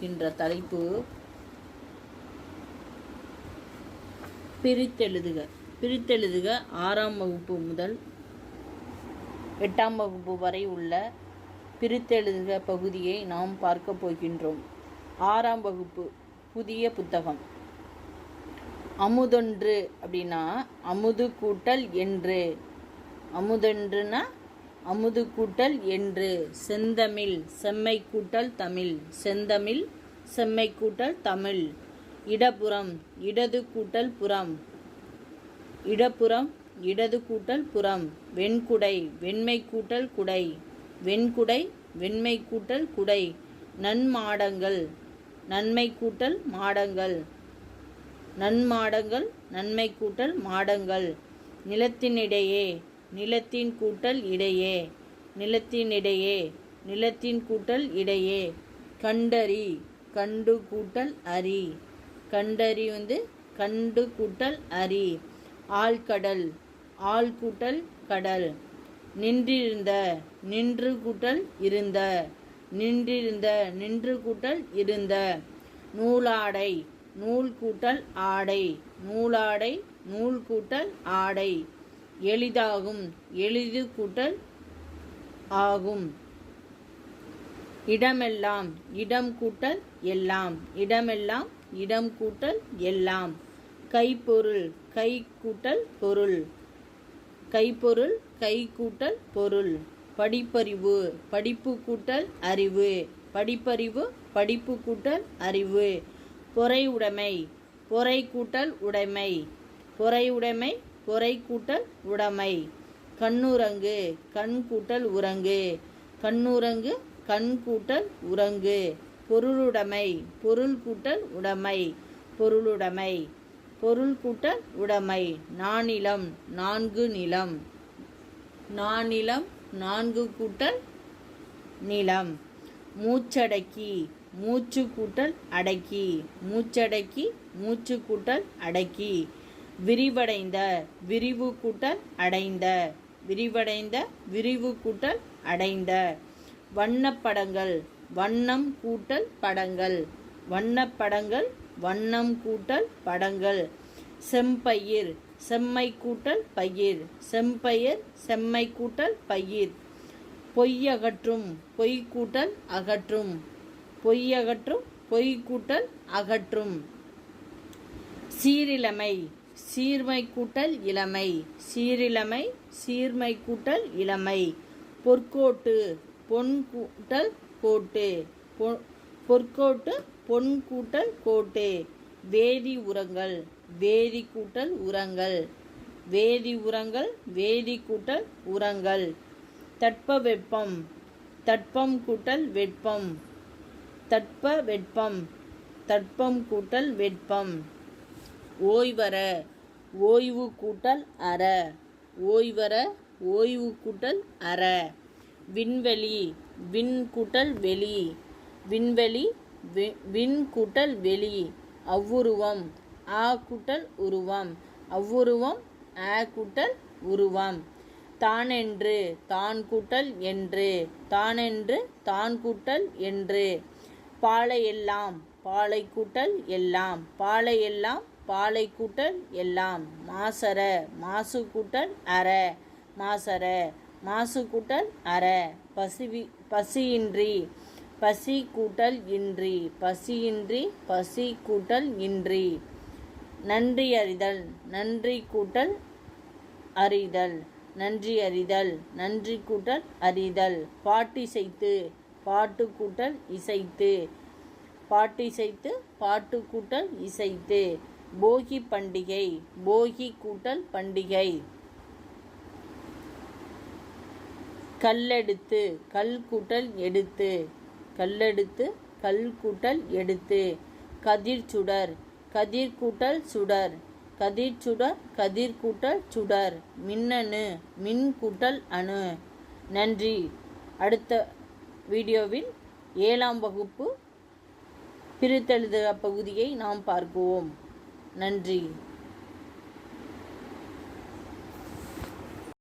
என்ற தலைப்பு பிரித்தெழுதுக. பிரித்தெழுதுக ஆறாம் வகுப்பு முதல் எட்டாம் வகுப்பு வரை உள்ள பிரித்தெழுதுக பகுதியை நாம் பார்க்க போகின்றோம். ஆறாம் வகுப்பு புதிய புத்தகம். அமுதொன்று அப்படின்னா அமுது கூட்டல் என்று. அமுதொன்றுனா அமுது கூட்டல் என்று. செந்தமிழ் செம்மை கூட்டல் தமிழ். செந்தமிழ் செம்மை கூட்டல் தமிழ். இடப்புறம் இடது கூட்டல் புறம். இடப்புறம் இடது கூட்டல் புறம். வெண்குடை வெண்மை கூட்டல் குடை. வெண்குடை வெண்மை கூட்டல் குடை. நன்மாடங்கள் நன்மை கூட்டல் மாடங்கள். நன்மாடங்கள் நன்மை கூட்டல் மாடங்கள். நிலத்தினிடையே நிலத்தின் கூட்டல் இடையே. நிலத்தினிடையே நிலத்தின் கூட்டல் இடையே. கண்டறி கண்டு கூட்டல் அரி. கண்டறி வந்து கண்டு கூட்டல் அரி. ஆழ்கடல் ஆள் கூட்டல் கடல். நின்றிருந்த நின்று கூட்டல் இருந்த. நின்றிருந்த நின்று கூட்டல் இருந்த. நூலாடை நூல் கூட்டல் ஆடை. நூலாடை நூல் கூட்டல் ஆடை. எளிதாகும். எளிது கூட்டல் ஆகும். இடமெல்லாம் இடம் கூட்டல் எல்லாம். இடமெல்லாம் இடம் கூட்டல் எல்லாம். கைப்பொருள் கை கூட்டல் பொருள். கைப்பொருள் கை கூட்டல் பொருள். படிப்பறிவு படிப்பு கூட்டல் அறிவு. படிப்பறிவு படிப்பு கூட்டல் அறிவு. பொறை உடைமை பொறை கூட்டல் உடைமை. பொறை உடைமை குறை கூட்டல் உடைமை. கண்ணுரங்கு கண் கூட்டல் உறங்கு. கண்ணுரங்கு கண் கூட்டல் உறங்கு. பொருளுடைமை பொருள் கூட்டல் உடைமை. பொருளுடைமை பொருள் கூட்டல் உடைமை. நானிலம் நான்கு நிலம். நானிலம் நான்கு கூட்டல் நிலம். மூச்சடக்கி மூச்சு கூட்டல் அடக்கி. மூச்சடக்கி மூச்சு கூட்டல் அடக்கி. விரிவடைந்த விரிவு கூட்டல் அடைந்த. விரிவடைந்த விரிவு கூட்டல் அடைந்த. வண்ணப்படங்கள் வண்ணம் கூட்டல் படங்கள். வண்ணப்படங்கள் வண்ணம் கூட்டல் படங்கள். செம்பயிர் செம்மை கூட்டல் பயிர். செம்பயிர் செம்மை கூட்டல் பயிர். பொய்யகற்றும் பொய் கூட்டல் அகற்றும். பொய்யகற்றும் பொய் கூட்டல் அகற்றும். சீரிழமை சீர்மை கூட்டல் இளமை. சீரிழமை சீர்மை கூட்டல் இளமை. பொற்கோட்டு பொன் கூட்டல் கோட்டு. பொ- பொற்கோட்டு பொன் கூட்டல் கோட்டு. வேதி உரங்கள் வேதி கூட்டல் உரங்கள். வேதி உரங்கள் வேதி கூட்டல் உரங்கள். தட்ப வெப்பம் தட்பம் கூட்டல் வெப்பம். தட்ப வெப்பம் தட்பம் கூட்டல் வெப்பம். ஓய்வர ஓய்வு கூட்டல் அற. ஓய்வர ஓய்வு கூட்டல் அற. விண்வெளி விண் கூட்டல் வெளி. விண்வெளி விண் கூட்டல் வெளி. அவ்வுருவம் ஆ கூட்டல் உருவம். அவ்வுருவம் ஆ கூட்டல் உருவம். தானென்று தான் கூட்டல் என்று. தானென்று தான் கூட்டல் என்று. பாலை எல்லாம் பாலை கூட்டல் எல்லாம். பாலை எல்லாம் பாலை கூட்டல் எல்லாம். மாசர மாசு கூட்டல் அற. மாசர மாசு கூட்டல் அற. பசிவி பசியின்றி பசி கூட்டல் இன்றி. பசியின்றி பசி கூட்டல் இன்றி. நன்றி அறிதல் நன்றி கூட்டல் அறிதல். நன்றி அறிதல் நன்றி கூட்டல் அறிதல். பாட்டிசைத்து பாட்டு கூட்டல் இசைத்து. பாட்டிசைத்து பாட்டு கூட்டல் இசைத்து. போகி பண்டிகை போகி கூட்டல் பண்டிகை. கல்லெடுத்து கல் கூட்டல் எடுத்து. கல்லெடுத்து கல் கூட்டல் எடுத்து. கதிர் சுடர் கதிர் கூட்டல் சுடர். கதிர் சுடர் கதிர் கூட்டல் சுடர். மின்னணு மின் கூட்டல் அணு. நன்றி. அடுத்த வீடியோவில் ஏழாம் வகுப்பு பிரித்தெழுதுக பகுதியை நாம் பார்க்குவோம் நன்றி.